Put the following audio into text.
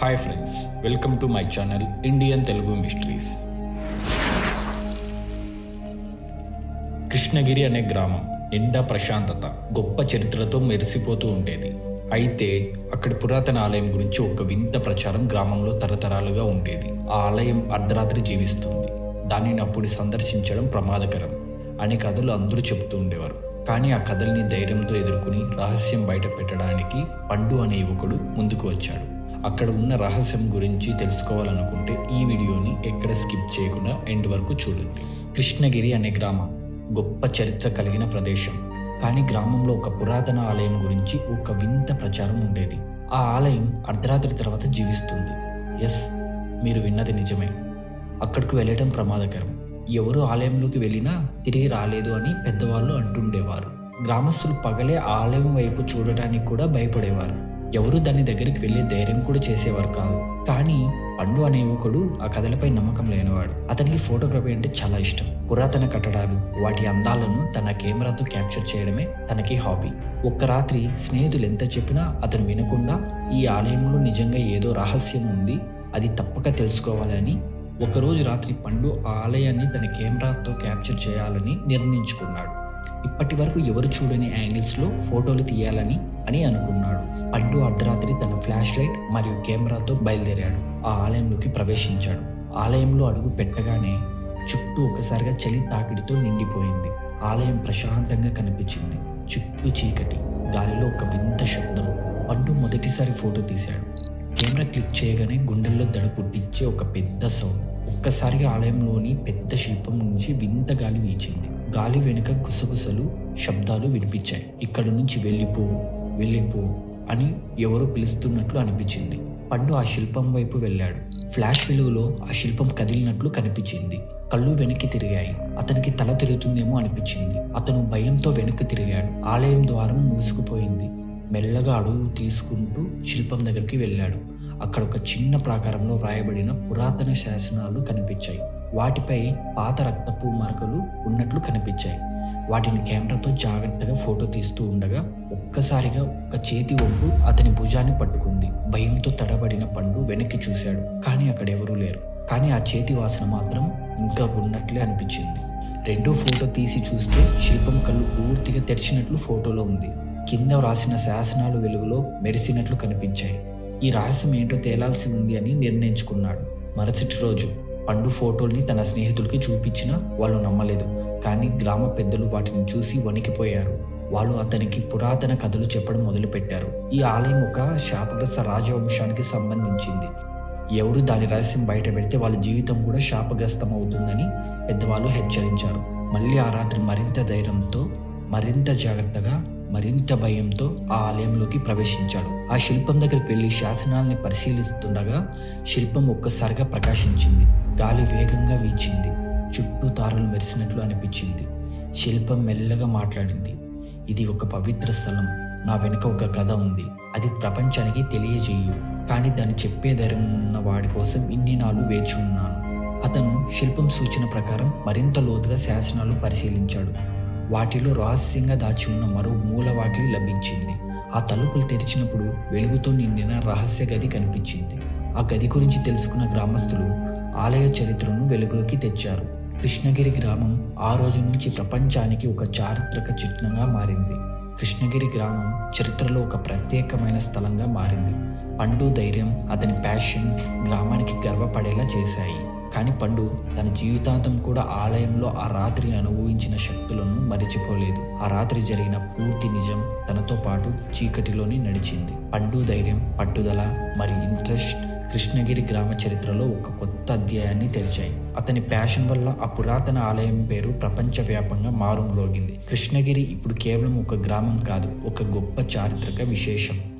Hi friends welcome to my channel Indian Telugu mysteries Krishnagiri అనే గ్రామం నిండా ప్రశాంతత గొప్ప చరిత్రతో మెరిసిపోతూ ఉండేది. అయితే అక్కడి పురాతన ఆలయం గురించి ఒక వింత ప్రచారం గ్రామంలో తరతరాలుగా ఉండేది. ఆ ఆలయం అర్ధరాత్రి జీవిస్తుంది. దానిని అప్పుడు సందర్శించడం ప్రమాదకరం అనే కథలు అందరూ చెబుతూ ఉండేవారు. కానీ ఆ కథల్ని ధైర్యంతో ఎదుర్కొని రహస్యం బయట పెట్టడానికి పండు అనే యువకుడు ముందుకు వచ్చాడు. అక్కడ ఉన్న రహస్యం గురించి తెలుసుకోవాలనుకుంటే ఈ వీడియోని ఎక్కడ స్కిప్ చేయకుండా ఎండ్ వరకు చూడండి. కృష్ణగిరి అనే గ్రామం గొప్ప చరిత్ర కలిగిన ప్రదేశం. కానీ గ్రామంలో ఒక పురాతన ఆలయం గురించి ఒక వింత ప్రచారం ఉండేది. ఆ ఆలయం అర్ధరాత్రి తర్వాత జీవిస్తుంది. ఎస్ మీరు విన్నది నిజమే. అక్కడికి వెళ్ళడం ప్రమాదకరం. ఎవరు ఆలయంలోకి వెళ్ళినా తిరిగి రాలేదు అని పెద్దవాళ్ళు అంటుండేవారు. గ్రామస్తులు పగలే ఆలయం వైపు చూడటానికి కూడా భయపడేవారు. ఎవరు దాని దగ్గరికి వెళ్ళే ధైర్యం కూడా చేసేవారు కాదు. కానీ పండు అనే యువకుడు ఆ కథలపై నమ్మకం లేనివాడు. అతనికి ఫోటోగ్రఫీ అంటే చాలా ఇష్టం. పురాతన కట్టడాలు వాటి అందాలను తన కెమెరాతో క్యాప్చర్ చేయడమే తనకి హాబీ. ఒక్క రాత్రి స్నేహితులు ఎంత చెప్పినా అతను వినకుండా ఈ ఆలయంలో నిజంగా ఏదో రహస్యం ఉంది అది తప్పక తెలుసుకోవాలని ఒకరోజు రాత్రి పండు ఆ ఆలయాన్ని తన కెమెరాతో క్యాప్చర్ చేయాలని నిర్ణయించుకున్నాడు. ఇప్పటి వరకు ఎవరు చూడని యాంగిల్స్లో ఫోటోలు తీయాలని అని అనుకున్నాడు. పండు అర్ధరాత్రి తన ఫ్లాష్ లైట్ మరియు కెమెరాతో బయలుదేరాడు. ఆ ఆలయంలోకి ప్రవేశించాడు. ఆలయంలో అడుగు పెట్టగానే చుట్టూ ఒకసారిగా చలి తాకిడితో నిండిపోయింది. ఆలయం ప్రశాంతంగా కనిపించింది. చుట్టూ చీకటి గాలిలో ఒక వింత శబ్దం. పండు మొదటిసారి ఫోటో తీశాడు. కెమెరా క్లిక్ చేయగానే గుండెల్లో దడ పుట్టించే ఒక పెద్ద సౌండ్. ఒక్కసారిగా ఆలయంలోని పెద్ద శిల్పం నుంచి వింత గాలి వీచింది. గాలి వెనుక గుసగుసలు శబ్దాలు వినిపించాయి. ఇక్కడి నుంచి వెళ్ళిపో వెళ్ళిపో అని ఎవరో పిలుస్తున్నట్లు అనిపించింది. పండు ఆ శిల్పం వైపు వెళ్ళాడు. ఫ్లాష్ వెలుగులో ఆ శిల్పం కదిలినట్లు కనిపించింది. కళ్ళు వెనక్కి తిరిగాయి. అతనికి తల తిరుగుతుందేమో అనిపించింది. అతను భయంతో వెనక్కి తిరిగాడు. ఆలయం ద్వారం మూసుకుపోయింది. మెల్లగా అడుగు తీసుకుంటూ శిల్పం దగ్గరికి వెళ్ళాడు. అక్కడ ఒక చిన్న ప్రాకారంలో వ్రాయబడిన పురాతన శాసనాలు కనిపించాయి. వాటిపై పాత రక్తపు మరకలు ఉన్నట్లు కనిపించాయి. వాటిని కెమెరాతో జాగ్రత్తగా ఫోటో తీస్తూ ఉండగా ఒక్కసారిగా ఒక చేతి వంపు అతని భుజాన్ని పట్టుకుంది. భయంతో తడబడిన పండు వెనక్కి చూశాడు. కానీ అక్కడ ఎవరూ లేరు. కానీ ఆ చేతి వాసన మాత్రం ఇంకా ఉన్నట్లే అనిపించింది. రెండో ఫోటో తీసి చూస్తే శిల్పం కళ్ళు పూర్తిగా తెరిచినట్లు ఫోటోలో ఉంది. కింద వ్రాసిన శాసనాలు వెలుగులో మెరిసినట్లు కనిపించాయి. ఈ రహస్యం ఏంటో తేలాల్సి ఉంది అని నిర్ణయించుకున్నాడు. మరుసటి రోజు పండు ఫోటోల్ని తన స్నేహితులకి చూపించినా వాళ్ళు నమ్మలేదు. కానీ గ్రామ పెద్దలు వాటిని చూసి వణికిపోయారు. వాళ్ళు అతనికి పురాతన కథలు చెప్పడం మొదలుపెట్టారు. ఈ ఆలయం ఒక శాపగ్రస్త రాజవంశానికి సంబంధించింది. ఎవరు దాని రహస్యం బయట పెడితే వాళ్ళ జీవితం కూడా శాపగ్రస్తం అవుతుందని పెద్దవాళ్ళు హెచ్చరించారు. మళ్ళీ ఆ రాత్రి మరింత ధైర్యంతో మరింత జాగ్రత్తగా మరింత భయంతో ఆ ఆలయంలోకి ప్రవేశించాడు. ఆ శిల్పం దగ్గరికి వెళ్ళి శాసనాల్ని పరిశీలిస్తుండగా శిల్పం ఒక్కసారిగా ప్రకాశించింది. గాలి వేగంగా వీచింది. చుట్టూ తారలు మెరిసినట్లు అనిపించింది. శిల్పం మెల్లగా మాట్లాడింది. ఇది ఒక పవిత్ర స్థలం. నా వెనుక ఒక కథ ఉంది. అది ప్రపంచానికి తెలియజేయు. కానీ దాన్ని చెప్పే ధైర్యం ఉన్న వాడి కోసం ఇన్ని నాళ్ళు వేచి ఉన్నాను. అతను శిల్పం సూచన ప్రకారం మరింత లోతుగా శాసనాలు పరిశీలించాడు. వాటిలో రహస్యంగా దాచి ఉన్న మరో మూలవాకిలి లభించింది. ఆ తలుపులు తెరిచినప్పుడు వెలుగుతో నిండిన రహస్య గది కనిపించింది. ఆ గది గురించి తెలుసుకున్న గ్రామస్తులు ఆలయ చరిత్రను వెలుగులోకి తెచ్చారు. కృష్ణగిరి గ్రామం ఆ రోజు నుంచి ప్రపంచానికి ఒక చారిత్రక చిహ్నంగా మారింది. కృష్ణగిరి గ్రామం చరిత్రలో ఒక ప్రత్యేకమైన స్థలంగా మారింది. పండు ధైర్యం అతని ప్యాషన్ గ్రామానికి గర్వపడేలా చేశాయి. కానీ పండు తన జీవితాంతం కూడా ఆలయంలో ఆ రాత్రి అనుభవించిన శక్తులను మరిచిపోలేదు. ఆ రాత్రి జరిగిన పూర్తి నిజం తనతో పాటు చీకటిలోని నడిచింది. పండు ధైర్యం పట్టుదల మరియు ఇంట్రెస్ట్ కృష్ణగిరి గ్రామ చరిత్రలో ఒక కొత్త అధ్యాయాన్ని తెరిచాయి. అతని ప్యాషన్ వల్ల ఆ పురాతన ఆలయం పేరు ప్రపంచవ్యాపంగా మారుమ్రోగింది. కృష్ణగిరి ఇప్పుడు కేవలం ఒక గ్రామం కాదు ఒక గొప్ప చారిత్రక విశేషం.